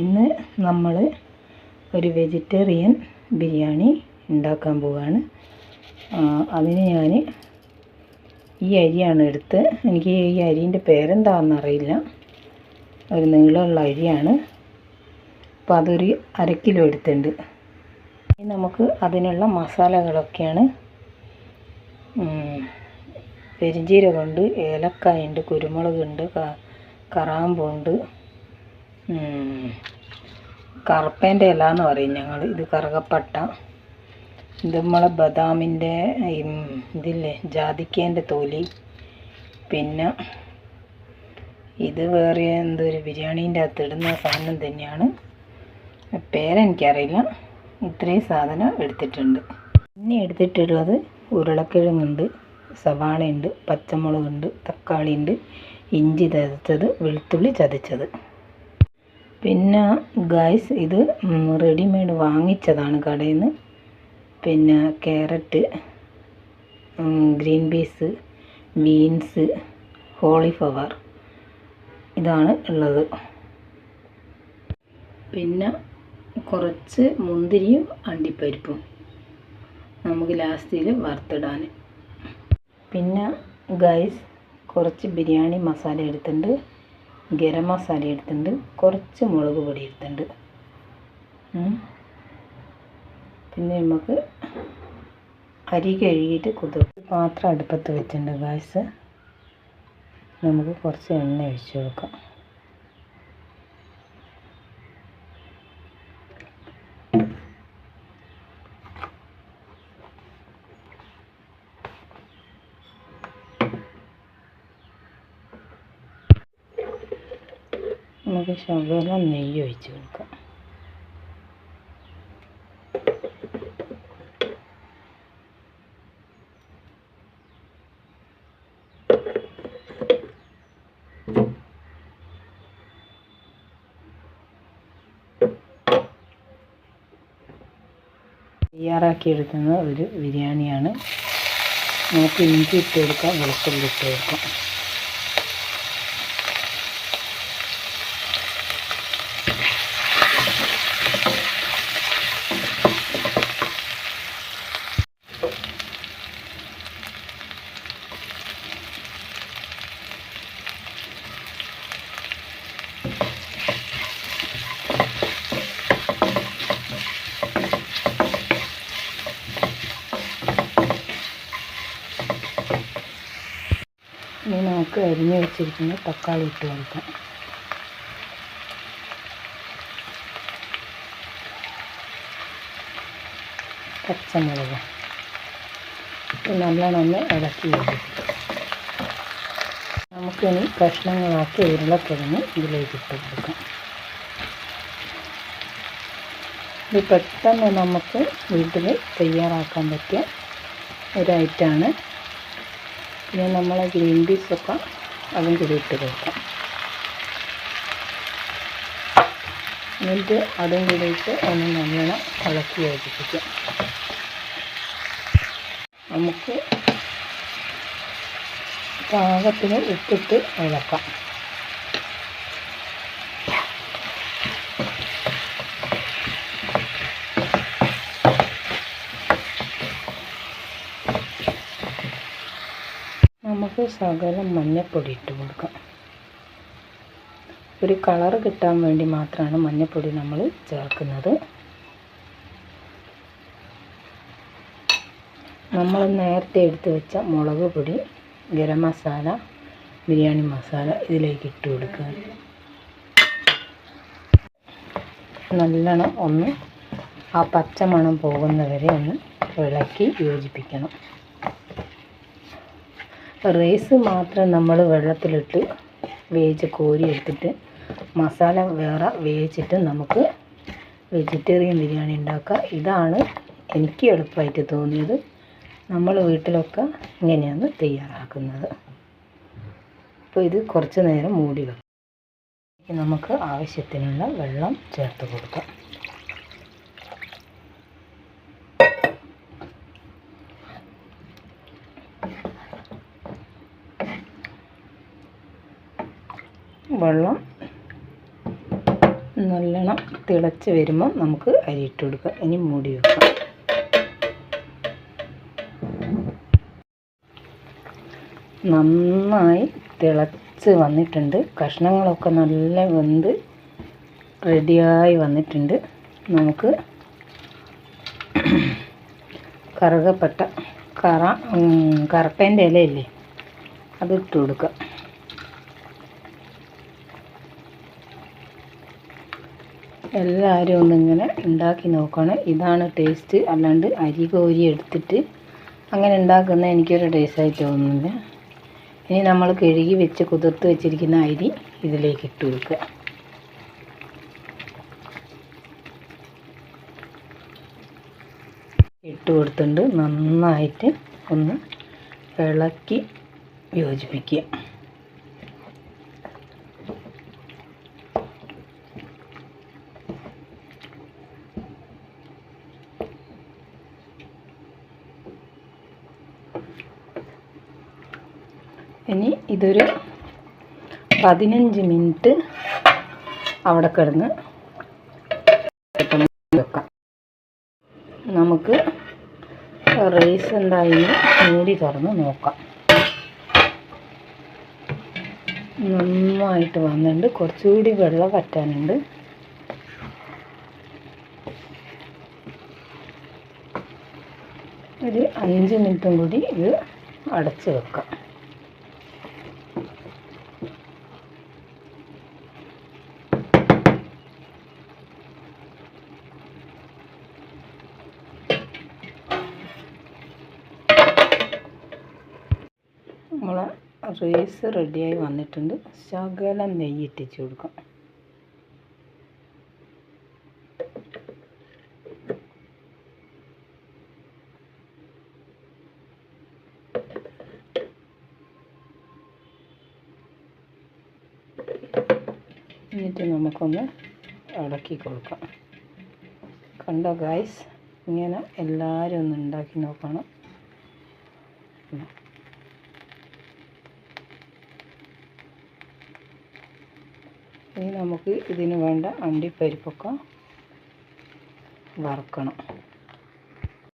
ഇന്ന് നമ്മൾ ഒരു വെജിറ്റേറിയൻ ബിരിയാണി ഉണ്ടാക്കാൻ പോവുകയാണ് അതിന് ഞാൻ ഈ അരിയാണ് എടുത്ത്. എനിക്ക് ഈ അരിന്റെ പേരെന്താണെന്നറിയില്ല ഒരു നീളമുള്ള അരിയാണ്. അപ്പോൾ അതൊരു അരക്കിലോ കിലോ എടുത്തിട്ടുണ്ട്. ഇനി നമുക്ക് അതിനുള്ള മസാലകളൊക്കെയാണ്. പെരിഞ്ചീരകമുണ്ട് ഏലക്കായുണ്ട് കുരുമുളകുണ്ട് കറാമ്പുണ്ട് കറുപ്പേന്റെ ഇല എന്ന് പറയും ഞങ്ങൾ ഇത് കറുകപ്പട്ട. ഇത് നമ്മളെ ബദാമിന്റെ ഇതില്ലേ ജാതിക്കേന്റെ തൊലി. പിന്നെ ഇത് വേറെ എന്തൊരു ബിരിയാണീന്റെ അകത്ത് ഇടുന്ന സാധനം തന്നെയാണ്. പേരെനിക്കറിയില്ല. ഇത്രയും സാധനം എടുത്തിട്ടുണ്ട്. പിന്നെ എടുത്തിട്ടുള്ളത് ഉരുളക്കിഴങ്ങുണ്ട് സവാളയുണ്ട് പച്ചമുളകുണ്ട് തക്കാളിയുണ്ട് ഇഞ്ചി ചതച്ചത് വെളുത്തുള്ളി ചതച്ചത്. പിന്നെ ഗായ്സ് ഇത് റെഡിമെയ്ഡ് വാങ്ങിച്ചതാണ് കടയിൽ നിന്ന് പിന്നെ carrot green peas beans cauliflower ഇതാണ് ഉള്ളത്. പിന്നെ കുറച്ച് മുന്തിരിയും അണ്ടിപ്പരിപ്പും നമുക്ക് ലാസ്റ്റിൽ വറുത്തിടാൻ പിന്നെ ഗൈസ് കുറച്ച് ബിരിയാണി മസാല എടുത്തിട്ടുണ്ട്. ഗരം മസാല എടുത്തിട്ടുണ്ട്. കുറച്ച് മുളക് പൊടി എടുത്തിട്ടുണ്ട്. പിന്നെ നമുക്ക് അരി കഴുകിയിട്ട് കുതിർത്ത് പാത്രം അടുപ്പത്ത് വെച്ചിട്ടുണ്ട് ഗ്യാസ് നമുക്ക് കുറച്ച് എണ്ണ ഒഴിച്ച് കൊടുക്കാം. നമുക്ക് ശകല നെയ്യ് ഒഴിച്ച് കൊടുക്കാം തയ്യാറാക്കിയെടുക്കുന്ന ഒരു ബിരിയാണിയാണ്. നമുക്ക് ഇഞ്ചി ഇട്ട് കൊടുക്കാം വെളുത്തുള്ളി ഇട്ട് കൊടുക്കാം. ഇനി നമുക്ക് അരിഞ്ഞ് വെച്ചിരിക്കുന്ന തക്കാളി ഇട്ട് കൊടുക്കാം. പച്ചമുളക്. ഇത് നല്ലോണം ഒന്ന് ഇളക്കി യോജിപ്പിക്കാം നമുക്കിനി കഷ്ണങ്ങളാക്കി ഉരുളക്കിഴങ്ങ് ഇതിലേക്ക് ഇട്ട് കൊടുക്കാം. ഇത് പെട്ടെന്ന് നമുക്ക് വീട്ടിൽ തയ്യാറാക്കാൻ പറ്റിയ ഒരു ഐറ്റമാണ് പിന്നെ നമ്മളെ ഗ്രീൻ പീസൊക്കെ അതും കൂടി ഇട്ട് കൊടുക്കാം. എന്നിട്ട് അതും കൂടി ഇട്ട് ഒന്ന് നല്ലോണം ഇളക്കി യോജിപ്പിക്കാം. നമുക്ക് പാകത്തിന് ഉപ്പിട്ട് ഇളക്കാം. നമുക്ക് ശകലം മഞ്ഞൾപ്പൊടി ഇട്ട് കൊടുക്കാം. ഒരു കളർ കിട്ടാൻ വേണ്ടി മാത്രമാണ് മഞ്ഞപ്പൊടി നമ്മൾ ചേർക്കുന്നത്. നമ്മൾ നേരത്തെ എടുത്തു വെച്ച മുളക് പൊടി ഗരം മസാല ബിരിയാണി മസാല ഇതിലേക്ക് ഇട്ട് കൊടുക്കുക. നല്ലോണം ഒന്ന് ആ പച്ചമണം പോകുന്നവരെ ഒന്ന് ഇളക്കി യോജിപ്പിക്കണം. റൈസ് മാത്രം നമ്മൾ വെള്ളത്തിലിട്ട് വേവിച്ച് കോരി എടുത്തിട്ട് മസാല വേറെ വേവിച്ചിട്ട് നമുക്ക് വെജിറ്റേറിയൻ ബിരിയാണി ഉണ്ടാക്കാം. ഇതാണ് എനിക്ക് എളുപ്പമായിട്ട് തോന്നിയത്. നമ്മൾ വീട്ടിലൊക്കെ ഇങ്ങനെയാണ് തയ്യാറാക്കുന്നത്. അപ്പോൾ ഇത് കുറച്ച് നേരം മൂടി വെക്കാം. നമുക്ക് ആവശ്യത്തിനുള്ള വെള്ളം ചേർത്ത് കൊടുക്കാം വെള്ളം നല്ലോണം തിളച്ച് വരുമ്പോൾ നമുക്ക് അരിയിട്ട് കൊടുക്കാം. ഇനി മൂടി വെക്കാം. നന്നായി തിളച്ച് വന്നിട്ടുണ്ട്. കഷ്ണങ്ങളൊക്കെ നല്ല വെന്ത് റെഡിയായി വന്നിട്ടുണ്ട്. നമുക്ക് കറുകപ്പെട്ട കറ കറുപ്പേന്റെ ഇലയില്ലേ അതിട്ട് കൊടുക്കാം. എല്ലാവരും ഒന്നിങ്ങനെ ഉണ്ടാക്കി നോക്കണം. ഇതാണ് ടേസ്റ്റ് അല്ലാണ്ട് അരി കോരി എടുത്തിട്ട് അങ്ങനെ ഉണ്ടാക്കുന്ന എനിക്കൊരു ടേസ്റ്റായി തോന്നുന്നില്ല. ഇനി നമ്മൾ കഴുകി വെച്ച് കുതിർത്ത് വെച്ചിരിക്കുന്ന അരി ഇതിലേക്ക് ഇട്ട് കൊടുക്കുക. ഇട്ട് കൊടുത്തിട്ട് നന്നായിട്ട് ഒന്ന് ഇളക്കി യോജിപ്പിക്കുക. ഇനി ഇതൊരു പതിനഞ്ച് മിനിറ്റ് അവിടെ കിടന്ന് വെക്കാം. നമുക്ക് റൈസ് എന്തായാലും മൂടി തുറന്ന് നോക്കാം. നന്നായിട്ട് വന്നിട്ടുണ്ട്. കുറച്ചുകൂടി വെള്ളം വറ്റാനുണ്ട്. ഒരു അഞ്ച് മിനിറ്റും കൂടി ഇത് അടച്ച് വെക്കാം. നമ്മളെ റൈസ് റെഡിയായി വന്നിട്ടുണ്ട്. ശകലം നെയ്യ് ഇട്ടിച്ച് കൊടുക്കാം. എന്നിട്ട് നമുക്കൊന്ന് ഇളക്കി കൊടുക്കാം. കണ്ടോ ഗായ്സ് ഇങ്ങനെ എല്ലാവരും ഒന്ന് ഉണ്ടാക്കി നോക്കണം. ഇനി നമുക്ക് ഇതിന് വേണ്ട അണ്ടിപ്പരിപ്പൊക്കെ വറുക്കണം.